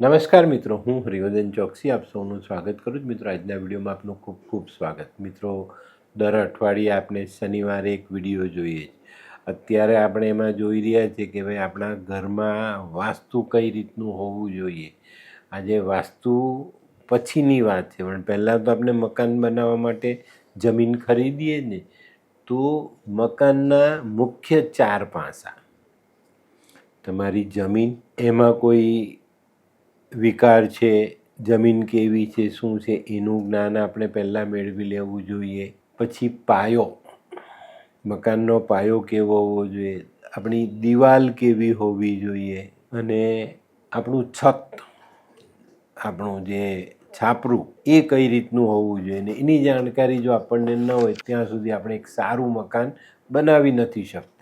નમસ્કાર મિત્રો, હું હરિવર્ધન ચોકસી, આપ સૌનું સ્વાગત કરું છું. મિત્રો, આજના વિડીયોમાં આપનું ખૂબ ખૂબ સ્વાગત. મિત્રો, દર અઠવાડિયે આપણે શનિવારે એક વીડિયો જોઈએ અત્યારે આપણે એમાં જોઈ રહ્યા છીએ કે ભાઈ આપણા ઘરમાં વાસ્તુ કઈ રીતનું હોવું જોઈએ. આજે વાસ્તુ પછીની વાત છે, પણ પહેલાં તો આપણે મકાન બનાવવા માટે જમીન ખરીદીએ ને. તો મકાનના મુખ્ય ચાર પાસા. તમારી જમીન, એમાં કોઈ વિકાર છે, જમીન કેવી છે, શું છે, એનું જ્ઞાન આપણે પહેલાં મેળવી લેવું જોઈએ. પછી પાયો. મકાનનો પાયો કેવો હોવો જોઈએ. આપણી દિવાલ કેવી હોવી જોઈએ. અને આપણું છત, આપણું જે છાપરું, એ કઈ રીતનું હોવું જોઈએ ને એની જાણકારી જો આપણને ન હોય, ત્યાં સુધી આપણે એક સારું મકાન બનાવી નથી શકતા.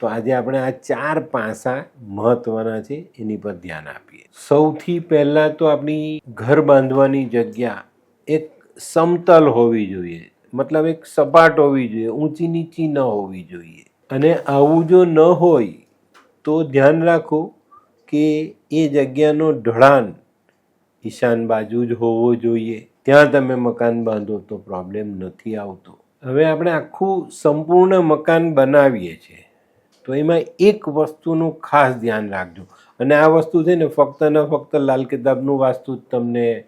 તો આજે આપણે આ ચાર પાસા મહત્ત્વના છે, એની પર ધ્યાન આપીએ. સૌથી પહેલાં તો આપણી ઘર બાંધવાની જગ્યા એક સમતલ હોવી જોઈએ, મતલબ એક સપાટ હોવી જોઈએ, ઊંચી નીચી ન હોવી જોઈએ. અને આવું જો ન હોય, તો ધ્યાન રાખો કે એ જગ્યાનો ઢળાન ઈશાન બાજુ જ હોવો જોઈએ. ત્યાં તમે મકાન બાંધો તો પ્રોબ્લેમ નથી આવતો. હવે આપણે આખું સંપૂર્ણ મકાન બનાવીએ છીએ. તો એમાં એક વસ્તુનું ખાસ ધ્યાન રાખજો. અને આ વસ્તુ છે ને ફક્ત ને ફક્ત લાલ કિતાબનું વાસ્તુ જ તમને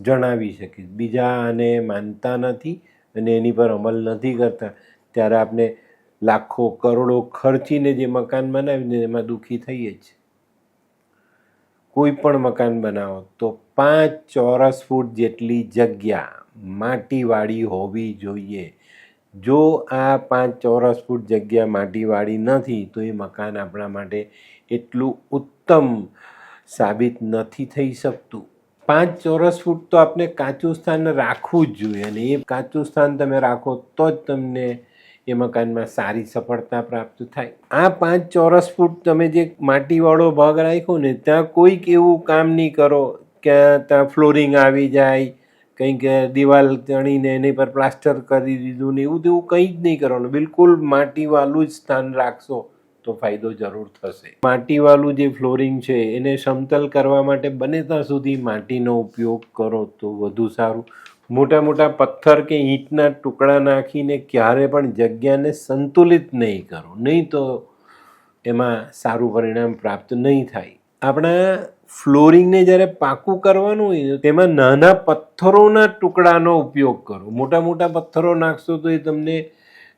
જણાવી શકીશ બીજા આને માનતા નથી અને એની પર અમલ નથી કરતા. ત્યારે આપણે લાખો કરોડો ખર્ચીને જે મકાન બનાવીને એમાં દુઃખી થઈએ જ. કોઈ પણ મકાન બનાવો તો પાંચ ચોરસ ફૂટ જેટલી જગ્યા માટીવાળી હોવી જોઈએ. જો આ પાંચ ચોરસ ફૂટ જગ્યા માટીવાળી નથી, તો એ મકાન આપણા માટે એટલું ઉત્તમ સાબિત નથી થઈ શકતું. પાંચ ચોરસ ફૂટ તો આપણે કાચું સ્થાન રાખવું જ જોઈએ અને એ કાચું સ્થાન તમે રાખો તો જ તમને એ મકાનમાં સારી સફળતા પ્રાપ્ત થાય. આ પાંચ ચોરસ ફૂટ તમે જે માટીવાળો ભાગ રાખ્યો ને, ત્યાં કોઈક એવું કામ નહીં કરો. કે ત્યાં ફ્લોરિંગ આવી જાય કંઈક દિવાલ ચણીને એની પર પ્લાસ્ટર કરી દીધું ને એવું તેવું કંઈ જ નહીં કરવાનું. બિલકુલ માટીવાળું જ સ્થાન રાખશો તો ફાયદો જરૂર થશે. માટીવાળું જે ફ્લોરિંગ છે એને સમતલ કરવા માટે બને ત્યાં સુધી માટીનો ઉપયોગ કરો તો વધુ સારું. મોટા મોટા પથ્થર કે ઈંટના ટુકડા નાખીને ક્યારે પણ જગ્યાને સંતુલિત નહીં કરો. નહીં તો એમાં સારું પરિણામ પ્રાપ્ત નહીં થાય. આપણા ફ્લોરિંગને જ્યારે પાકું કરવાનું હોય તેમાં નાના પથ્થરોના ટુકડાનો ઉપયોગ કરો. મોટા મોટા પથ્થરો નાખશો તો એ તમને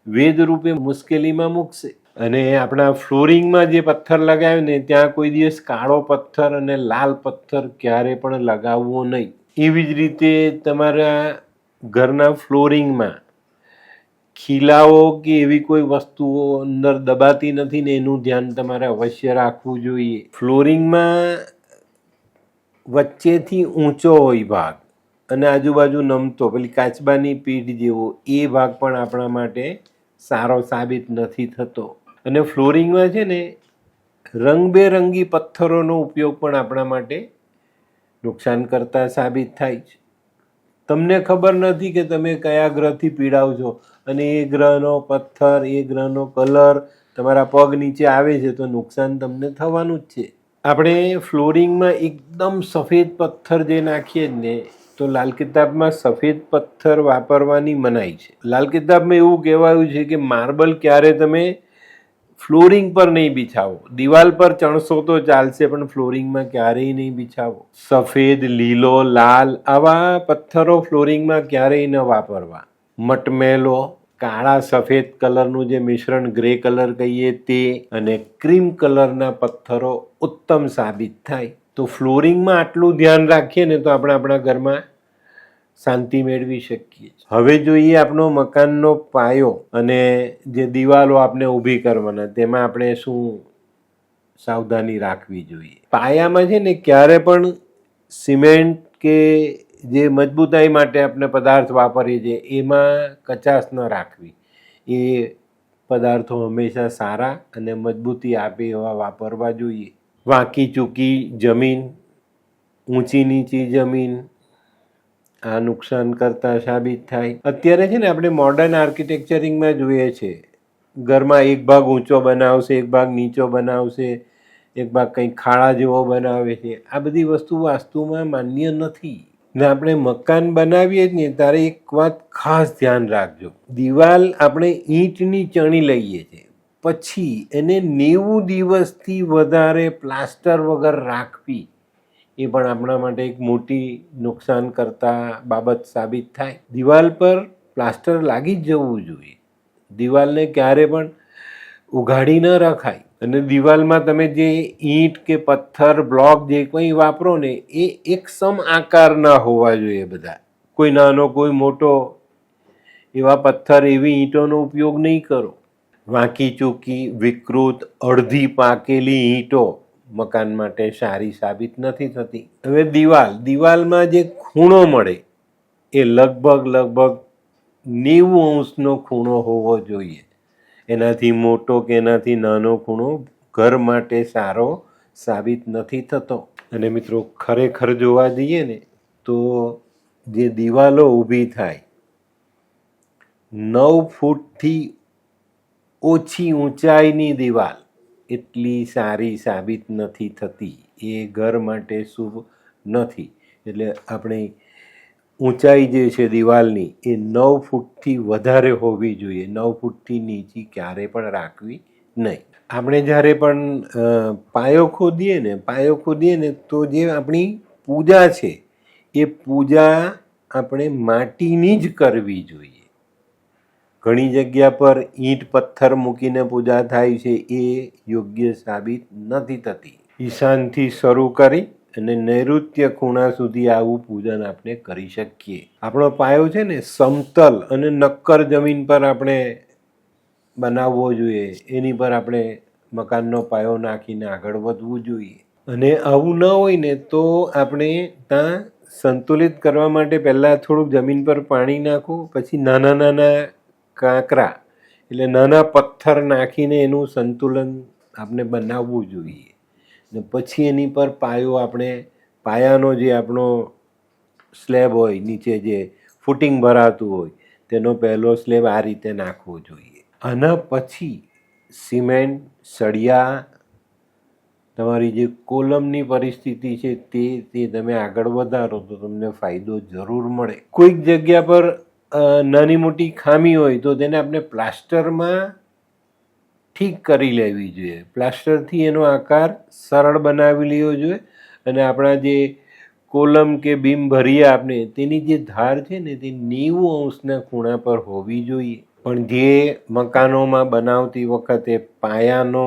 વેદ રૂપે મુશ્કેલીમાં મૂકશે. અને આપણા ફ્લોરિંગમાં જે પથ્થર લગાવ્યો ને, ત્યાં કોઈ દિવસ કાળો પથ્થર અને લાલ પથ્થર ક્યારે પણ લગાવવો નહીં. એવી જ રીતે તમારા ઘરના ફ્લોરિંગમાં ખીલાઓ કે એવી કોઈ વસ્તુઓ અંદર દબાતી નથી ને એનું ધ્યાન તમારે અવશ્ય રાખવું જોઈએ. ફ્લોરિંગમાં વચ્ચેથી ઊંચો હોય ભાગ અને આજુબાજુ નમતો, પેલી કાચબાની પીઠ જેવો, એ ભાગ પણ આપણા માટે સારો સાબિત નથી થતો. અને ફ્લોરિંગમાં છે ને, રંગબેરંગી પથ્થરોનો ઉપયોગ પણ આપણા માટે નુકસાન કરતા સાબિત થાય છે. તમને ખબર નથી કે તમે કયા ગ્રહથી પીડાવ છો? અને એ ગ્રહનો પથ્થર, એ ગ્રહનો કલર તમારા પગ નીચે આવે છે તો નુકસાન તમને થવાનું જ છે. આપણે ફ્લોરિંગમાં એકદમ સફેદ પથ્થર જે નાખીએ જ ને, તો લાલ કિતાબમાં સફેદ પથ્થર વાપરવાની મનાઈ છે. લાલ કિતાબમાં એવું કહેવાયું છે કે માર્બલ ક્યારે તમે ફ્લોરિંગ પર નહીં બિછાવો. દિવાલ પર ચણશો તો ચાલશે, પણ ફ્લોરિંગમાં ક્યારેય નહીં બિછાવો. સફેદ, લીલો, લાલ આવા પથ્થરો ફ્લોરિંગમાં ક્યારેય ન વાપરવા. મટમેલો કાળા સફેદ કલરનું જે મિશ્રણ ગ્રે કલર કહીએ તે અને ક્રીમ કલરના પથ્થરો ઉત્તમ સાબિત થાય. તો ફ્લોરિંગમાં આટલું ધ્યાન રાખીએ ને તો આપણે આપણા ઘરમાં શાંતિ મેળવી શકીએ હવે જોઈએ આપણો મકાનનો પાયો અને જે દિવાલો આપણે ઊભી કરવાના, તેમાં આપણે શું સાવધાની રાખવી જોઈએ? પાયામાં છે ને ક્યારે પણ સિમેન્ટ કે જે મજબૂતાઈ માટે આપણે પદાર્થ વાપરીએ છીએ, એમાં કચાશ ન રાખવી. એ પદાર્થો હંમેશા સારા અને મજબૂતી આપે એવા વાપરવા જોઈએ. વાંકી ચૂકી જમીન, ઊંચી નીચી જમીન, આ નુકસાન કરતા સાબિત થાય. અત્યારે છે ને આપણે મોડર્ન આર્કિટેક્ચરિંગમાં જોઈએ છે. ઘરમાં એક ભાગ ઊંચો બનાવશે, એક ભાગ નીચો બનાવશે, એક ભાગ કંઈક ખાડા જેવો બનાવે છે. આ બધી વસ્તુ વાસ્તુમાં માન્ય નથી. ને આપણે મકાન બનાવીએ જ ને ત્યારે એક વાત ખાસ ધ્યાન રાખજો. દિવાલ આપણે ઈંટની ચણી લઈએ છીએ. પછી એને નેવું દિવસથી વધારે પ્લાસ્ટર વગર રાખવી એ પણ આપણા માટે એક મોટી નુકસાન કરતા બાબત સાબિત થાય. દિવાલ પર પ્લાસ્ટર લાગી જ જવું જોઈએ. દિવાલને ક્યારે પણ ઉઘાડી ન રખાય. અને દિવાલમાં તમે જે ઈંટ કે પથ્થર, બ્લોક જે કંઈ વાપરો ને, એ એક સમ આકારના હોવા જોઈએ બધા. કોઈ નાનો, કોઈ મોટો, એવા પથ્થર, એવી ઈંટોનો ઉપયોગ નહીં કરો. વાંકી ચૂકી, વિકૃત, અડધી પાકેલી ઈંટો મકાન માટે સારી સાબિત નથી થતી. હવે દિવાલ. દિવાલમાં જે ખૂણો મળે, એ લગભગ લગભગ નેવું અંશનો ખૂણો હોવો જોઈએ. એનાથી મોટો કે એનાથી નાનો ખૂણો ઘર માટે સારો સાબિત નથી થતો. અને મિત્રો, ખરેખર જોવા જઈએ ને, તો જે દિવાલો ઊભી થાય, નવ ફૂટથી ઓછી ઊંચાઈની દિવાલ એટલી સારી સાબિત નથી થતી. એ ઘર માટે શુભ નથી. એટલે આપણે ઊંચાઈ જે છે દિવાલની, એ નવ ફૂટથી વધારે હોવી જોઈએ. નવ ફૂટથી નીચી ક્યારે પણ રાખવી નહીં. આપણે જ્યારે પણ પાયો ખોદીએ ને, પાયો ખોદીએ ને, તો જે આપણી પૂજા છે, એ પૂજા આપણે માટીની જ કરવી જોઈએ. ઘણી જગ્યા પર ઈંટ, પથ્થર મૂકીને પૂજા થાય છે, એ યોગ્ય સાબિત નથી થતી. ઈશાનથી શરૂ કરી અને નૈઋત્ય ખૂણા સુધી આવું પૂજન આપણે કરી શકીએ. આપણો પાયો છે ને સમતલ અને નક્કર જમીન પર આપણે બનાવવો જોઈએ. એની પર આપણે મકાનનો પાયો નાખીને આગળ વધવું જોઈએ. અને આવું ન હોય ને તો આપણે ત્યાં સંતુલિત કરવા માટે પહેલાં થોડુંક જમીન પર પાણી નાખો, પછી નાના નાના કાંકરા એટલે નાના પથ્થર નાખીને એનું સંતુલન આપણે બનાવવું જોઈએ. ને પછી એની પર પાયો આપણે, પાયાનો જે આપણો સ્લેબ હોય, નીચે જે ફૂટિંગ ભરાતું હોય, તેનો પહેલો સ્લેબ આ રીતે નાખવો જોઈએ. આના પછી સિમેન્ટ, સળિયા, તમારી જે કોલમની પરિસ્થિતિ છે તે તે તમે આગળ વધારો તો તમને ફાયદો જરૂર મળે. કોઈક જગ્યા પર નાની મોટી ખામી હોય તો તેને આપણે પ્લાસ્ટરમાં ઠીક કરી લેવી જોઈએ. પ્લાસ્ટરથી એનો આકાર સરળ બનાવી લેવો જોઈએ અને આપણા જે કોલમ કે બીમ ભરીએ આપણે, તેની જે ધાર છે ને, તે નેવું અંશના ખૂણા પર હોવી જોઈએ. પણ જે મકાનોમાં બનાવતી વખતે પાયાનો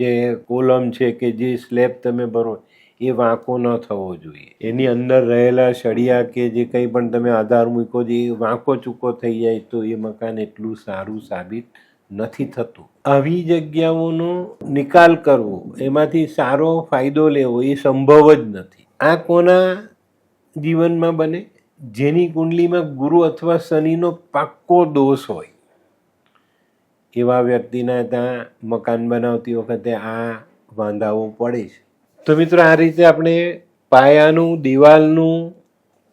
જે કોલમ છે કે જે સ્લેબ તમે ભરો, એ વાંકો ન થવો જોઈએ. એની અંદર રહેલા સળિયા કે જે કંઈ પણ તમે આધાર મૂકો જે વાંકો ચૂકો થઈ જાય, તો એ મકાન એટલું સારું સાબિત નથી થતું. આવી જગ્યાઓનો નિકાલ કરવો, એમાંથી સારો ફાયદો લેવો એ સંભવ જ નથી. આ કોના જીવનમાં બને? જેની કુંડલીમાં ગુરુ અથવા શનિનો પાક્કો દોષ હોય. એવા વ્યક્તિના ત્યાં મકાન બનાવતી વખતે આ વાંધાઓ પડે છે. તો મિત્રો, આ રીતે આપણે પાયાનું, દિવાલનું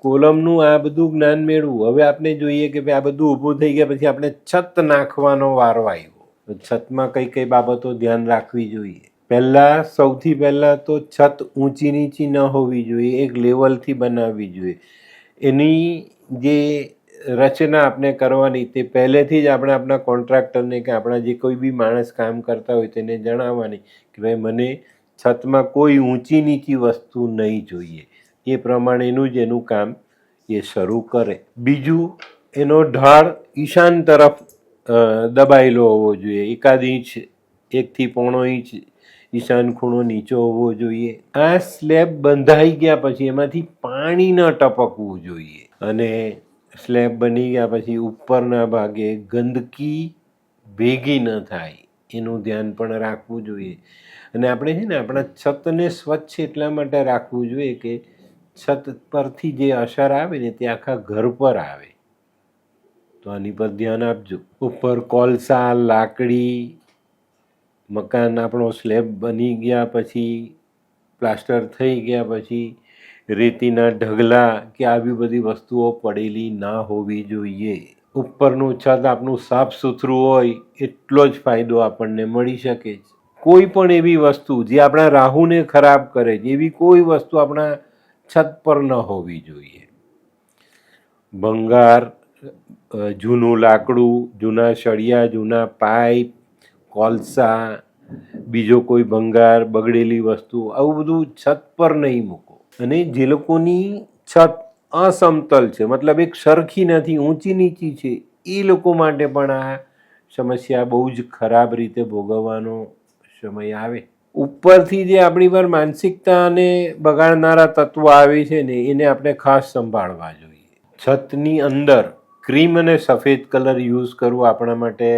કોલમનું આ બધું જ્ઞાન મેળવું. હવે આપણે જોઈએ કે ભાઈ આ બધું ઊભું થઈ ગયા પછી આપણે છત નાખવાનો વારો આવ્યો. છતમાં કઈ કઈ બાબતો ધ્યાન રાખવી જોઈએ? પહેલાં, સૌથી પહેલાં તો છત ઊંચી નીચી ન હોવી જોઈએ, એક લેવલથી બનાવવી જોઈએ. એની જે રચના આપણે કરવાની તે પહેલેથી જ આપણે આપણા કોન્ટ્રાક્ટરને કે આપણા જે કોઈ બી માણસ કામ કરતા હોય તેને જણાવવાની કે ભાઈ મને છતમાં કોઈ ઊંચી નીચી વસ્તુ નહીં જોઈએ. એ પ્રમાણેનું જ એનું કામ એ શરૂ કરે. બીજું, એનો ઢાળ ઈશાન તરફ દબાયેલો હોવો જોઈએ. એકાદ ઇંચ, એકથી પોણો ઇંચ ઈશાન ખૂણો નીચો હોવો જોઈએ. આ સ્લેબ બંધાઈ ગયા પછી એમાંથી પાણી ન ટપકવું જોઈએ. અને સ્લેબ બની ગયા પછી ઉપરના ભાગે ગંદકી ભેગી ન થાય. એનું ધ્યાન પણ રાખવું જોઈએ. અને આપણે છે ને આપણા છતને સ્વચ્છ એટલા માટે રાખવું જોઈએ કે છત પરથી જે અસર આવે ને તે આખા ઘર પર આવે. તો આની પર ધ્યાન આપજો. ઉપર કોલસા લાકડી, મકાન આપણો સ્લેબ બની ગયા પછી, પ્લાસ્ટર થઈ ગયા પછી, રેતીના ઢગલા કે આવી બધી વસ્તુઓ પડેલી ના હોવી જોઈએ. ઉપરનું છત આપણું સાફ સુથરું હોય, એટલો જ ફાયદો આપણને મળી શકે છે. કોઈ પણ એવી વસ્તુ જે આપણા રાહુને ખરાબ કરે છે એવી કોઈ વસ્તુ આપણા છત પર ન હોવી જોઈએ. ભંગાર જૂનું લાકડું, જૂના સળિયા, જૂના પાઇપ, કોલસા, બીજો કોઈ ભંગાર બગડેલી વસ્તુ, આવું બધું છત પર નહીં મૂકો. અને જે લોકોની છત અસમતલ છે, મતલબ એક સરખી નથી, ઊંચી નીચી છે, એ લોકો માટે પણ આ સમસ્યા બહુ જ ખરાબ રીતે ભોગવવાનો સમય આવે. ઉપરથી જે આપણી પર માનસિકતાને બગાડનારા તત્વો આવે છે ને, એને આપણે ખાસ સંભાળવા જોઈએ. છતની અંદર ક્રીમ અને સફેદ કલર યુઝ કરવો આપણા માટે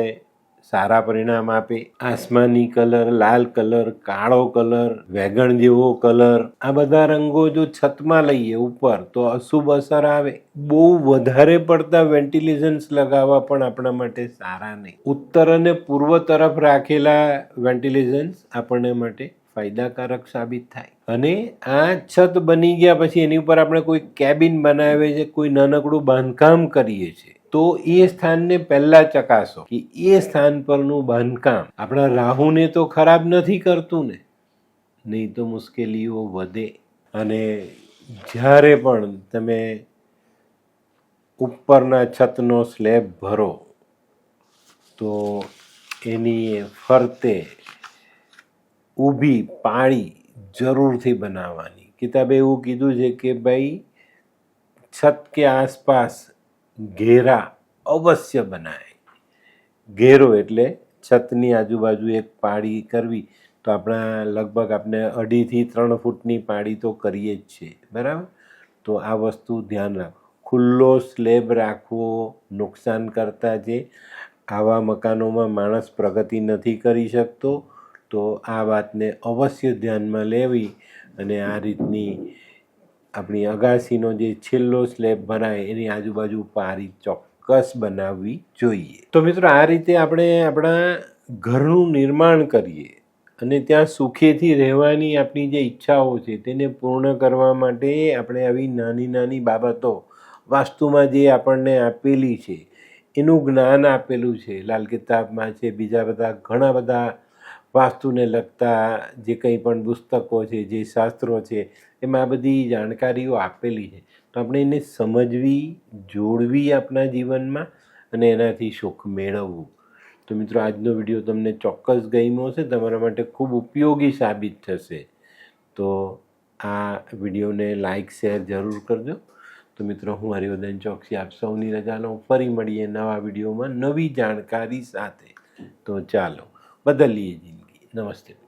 સારા પરિણામ આપે. આસમાની કલર, લાલ કલર, કાળો કલર, વેગણ જેવો કલર. આ બધા રંગો જો છતમાં લઈએ ઉપર, તો અશુભ અસર આવે. બહુ વધારે પડતા વેન્ટિલેશન્સ લગાવવા પણ આપણા માટે સારા નહીં. ઉત્તર અને પૂર્વ તરફ રાખેલા વેન્ટિલેશન્સ આપણને માટે ફાયદાકારક સાબિત થાય. અને આ છત બની ગયા પછી એની ઉપર આપણે કોઈ કેબિન બનાવે છે, કોઈ નાનકડું બાંધકામ કરીએ છીએ. તો એ સ્થાનને પહેલા ચકાસો કે એ સ્થાન પરનું બાંધકામ. આપણા રાહુને તો ખરાબ નથી કરતું ને. નહીં તો મુશ્કેલીઓ વધે. અને જ્યારે પણ તમે ઉપરના છતનો સ્લેબ ભરો, તો એની ફરતે ઊભી પાળી જરૂરથી બનાવવાની. કિતાબે એવું કીધું છે કે ભાઈ, છત કે આસપાસ ઘેરા અવશ્ય બનાય. ઘેરો એટલે છતની આજુબાજુ એક પાળી કરવી. તો આપણા લગભગ આપણે અઢીથી ત્રણ ફૂટની પાળી તો કરીએ જ છીએ. બરાબર? તો આ વસ્તુ ધ્યાન રાખો. ખુલ્લો સ્લેબ રાખવો નુકસાન કરતા છે આવા મકાનોમાં માણસ પ્રગતિ નથી કરી શકતો, તો આ વાતને અવશ્ય ધ્યાનમાં લેવી અને આ રીતની આપણી અગાસીનો જે છેલ્લો સ્લેબ ભરાય, એની આજુબાજુ પારી ચોક્કસ બનાવવી જોઈએ. તો મિત્રો, આ રીતે આપણે આપણા ઘરનું નિર્માણ કરીએ અને ત્યાં સુખેથી રહેવાની આપણી જે ઈચ્છાઓ છે, તેને પૂર્ણ કરવા માટે આપણે આવી નાની નાની બાબતો વાસ્તુમાં જે આપણને આપેલી છે, એનું જ્ઞાન આપેલું છે. લાલ કિતાબમાં છે, બીજા બધા ઘણા બધા વાસ્તુને લગતા જે કંઈ પણ પુસ્તકો છે, જે શાસ્ત્રો છે એમાં આ બધી જાણકારીઓ આપેલી છે. તો આપણે એને સમજવી, જોડવી આપણા જીવનમાં અને એનાથી સુખ મેળવવું. તો મિત્રો, આજનો વીડિયો તમને ચોક્કસ ગમ્યો હશે. તમારા માટે ખૂબ ઉપયોગી સાબિત થશે. તો આ વિડીયોને લાઇક શેર જરૂર કરજો. તો મિત્રો, હું હરિવર્ધન ચોકસી આપ સૌની રજા લઉં ફરી મળીએ નવા વિડીયોમાં નવી જાણકારી સાથે. તો ચાલો, બદલીએ જિંદગી. નમસ્તે.